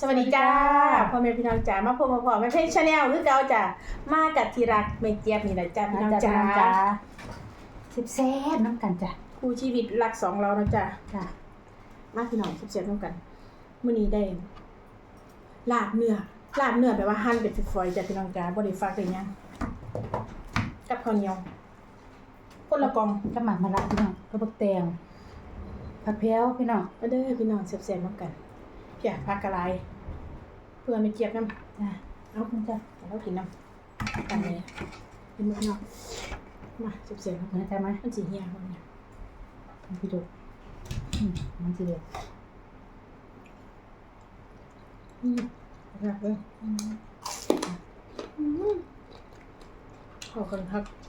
สวัสดีจ้าพ่อแม่พี่น้องจ๋ามาพบมาพอแม่เพชรชาแนลหรือเก่าจ้ามากับทีรักไม่เจี๊ยบนี่แหละจ้าพี่น้องจ๋าสิบแซ่บน้ำกันจ้ะคู่ชีวิตรักสองเรานะจ้าจ้ะมาพี่น้องเสียบๆร่วมกันมื้อนี้ได้ลาบเนื้อลาบเนื้อแปลว่าหั่นเป็นฝอยๆจ้าพี่น้องจ๋าบ่ได้ฟักเลยยังกับข้าวเหนียวคนละกล่องก็หมักมะระพี่น้องกระบอกแตงผัดเพี้ยวพี่น้องมาเด้อพี่น้องเสียบๆร่วมกัน เพี่ยผักกะหลายเพื่อไม่เจี๊ยบน้ำจ้ะเอาคุณจ้ะเรากินน้ำกันเลยกินมือเนาะมาเสียบๆร่วมกันจะไหมมันสิเหี่ยบ่เนี่ยพี่ดูอืมมันจีเด็ดอืมรักเลยอืมขอบคุณครับ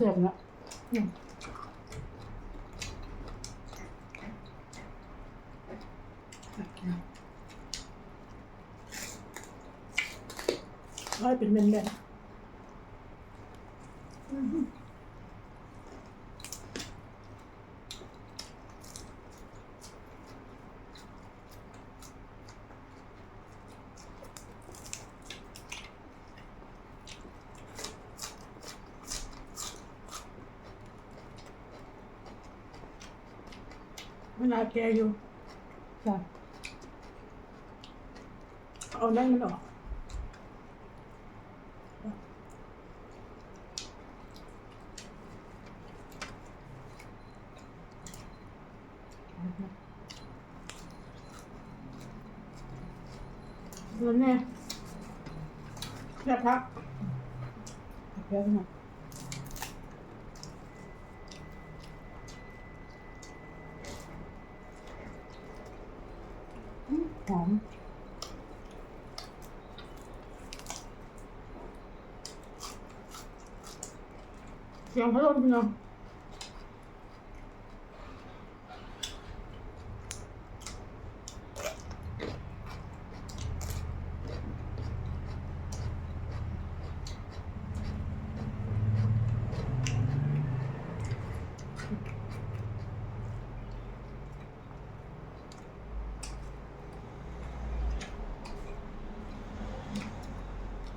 เสื่อมเนาะอืมร้อยเป็นเม็ดเลย มเวลาแกอยู่จ้ะเอาได้มันออกเงินแน่แค่พักผัดเพี้ยวน้องอืม หอมเสียงพัดลมเนาะ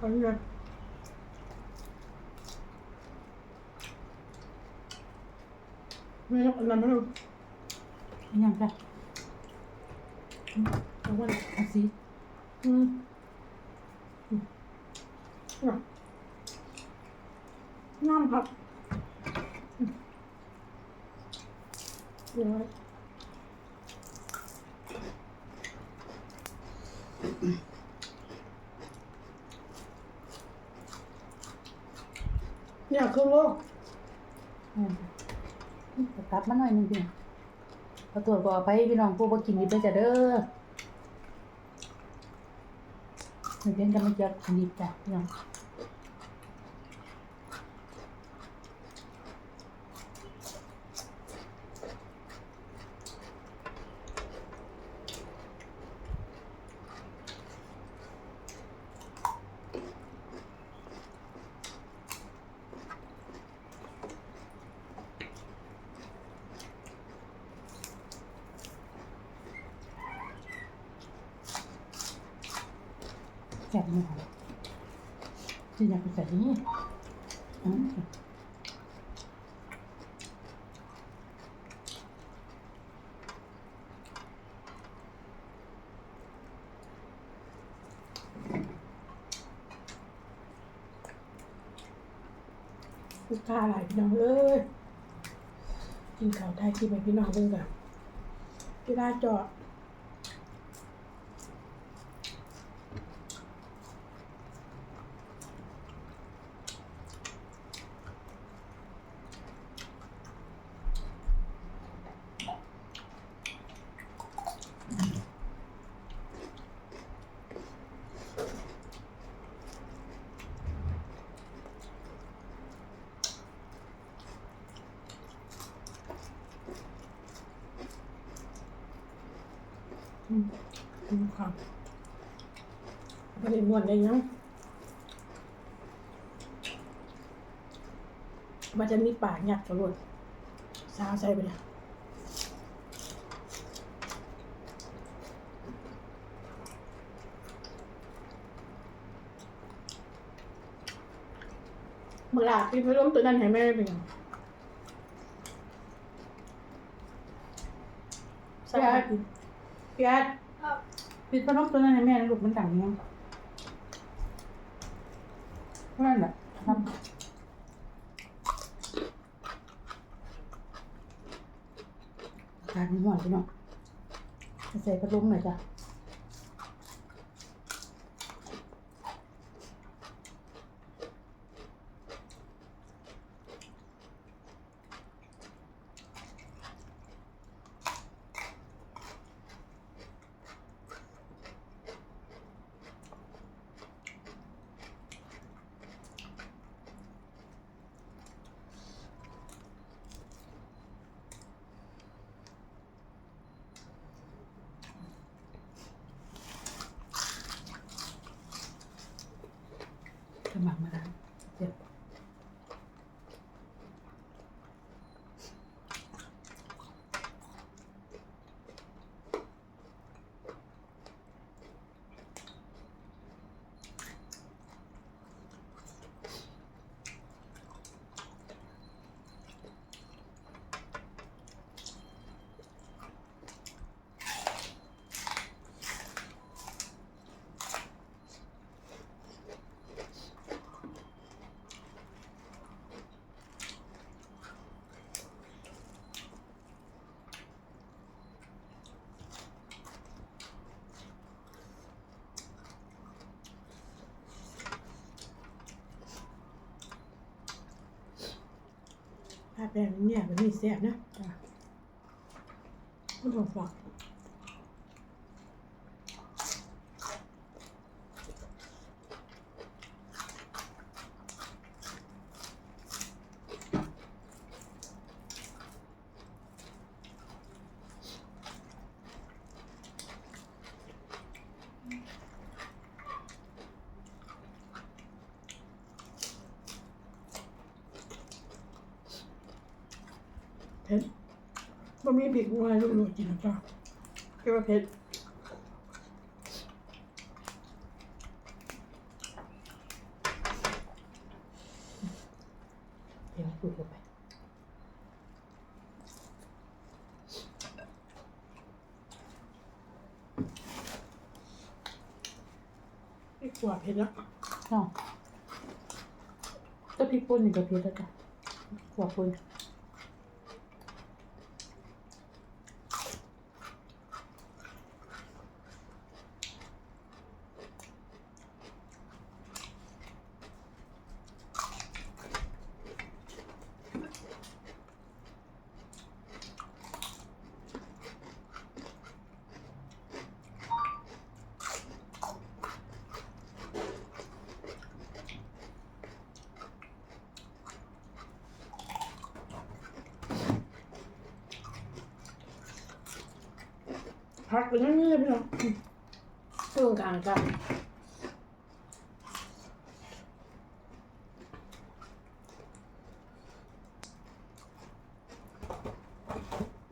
ขออนุญาตไม่ต้องอันนั้นไม่ต้องอันยังจ้ะเอาไว้เอาซีอืมอืมอะน้ำครับอืมเดี๋ยวไว้ เนี่ยเครื่อโลกอืมกลับมาหน่อยหนึงพี่พอตรวจก็เอาไปพี่น้องผู้บ่กินดิบเลยจ้ะเด้อหนึ่งเดือนกันมาเจอกินดิบจ้ะพี่น้อง ที่อยากไปใส่ที่นี่อืมลูกค้าหลายพี่น้องเอ้ยกินข้าวไทยกินไปพี่น้องเบิ่งกันพี่ลาจอดอืมอืม ครับไม่ได้ม้วนได้ยังมันจะมีปากหยัดกระโดดสาวใส่ไปเลยเมื่อไหร่พี่พัดลมตัวนั้นให้แม่เป็นยังใส่ให้พี่พี่แอด ปิดพัดลมตัวนั้นให้แม่นะลูกมันดังเนี่ยนั่นแหละทำอากาศมันร้อนไปเนาะใส่พัดลมหน่อยจ้ะ สมัครม แล้วเจ็บถ้าแปลงเนี่ยมันมีแซ่บนะจ้ะมันต้องฝัก ผ็ดบะหมี่พริกนัวลูกๆกินนะจ๊ะคิดว่าเผ็ดเดี๋ยวคุยกันไปพริกกว่าเผ็ดแล้วเนาะก็พริกป่นนี่ก็เผ็ดแล้วจ้ะหัวป่น พักไปนั่นนี่เลยพี่น้องช่วงกลางกัน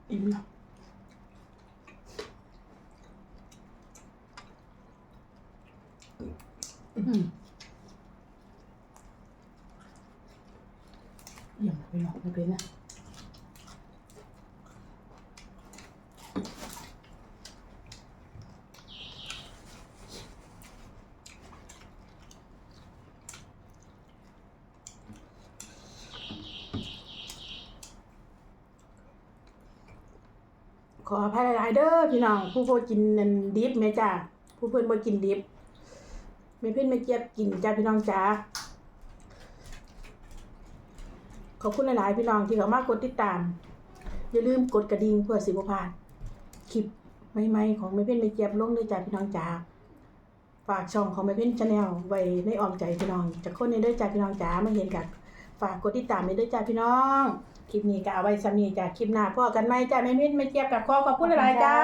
อิ่มแล้วอืมเยี่ยมไปเนาะไม่เป็นนะ ขออภัยหลายๆเด้อพี่น้องผู้พกินนันดิบแม่จ้าผู้เพิ่อนบ่กินดิบไม่เพิ่นไม่เจี๊ยบกินจ้าพี่น้องจ้าขอบคุณหลายๆพี่น้องที่เข้ามากดติดตาม อย่าลืมกดกระดิ่งเพื่อสิบพลาดคลิปใหม่ๆของไม่เพิ่นไม่เจี๊ยบลงด้วยจ้าพี่น้องจ้าฝากช่องของไม่เพิ่นชาแนลไว้ในอ้อมใจพี่น้องจากคนในด้อจ้าพี่น้องจ้ามาเห็นกันฝากกดติดตามในด้อจ้าพี่น้อง คลิปนี้ก็เอาไว้สำนีจ้าคลิปหน้าพ่อกันไหมจ้าไม่เพิ่นไม่เจี๊ยบกับขอขอบคุณหลายๆจ้า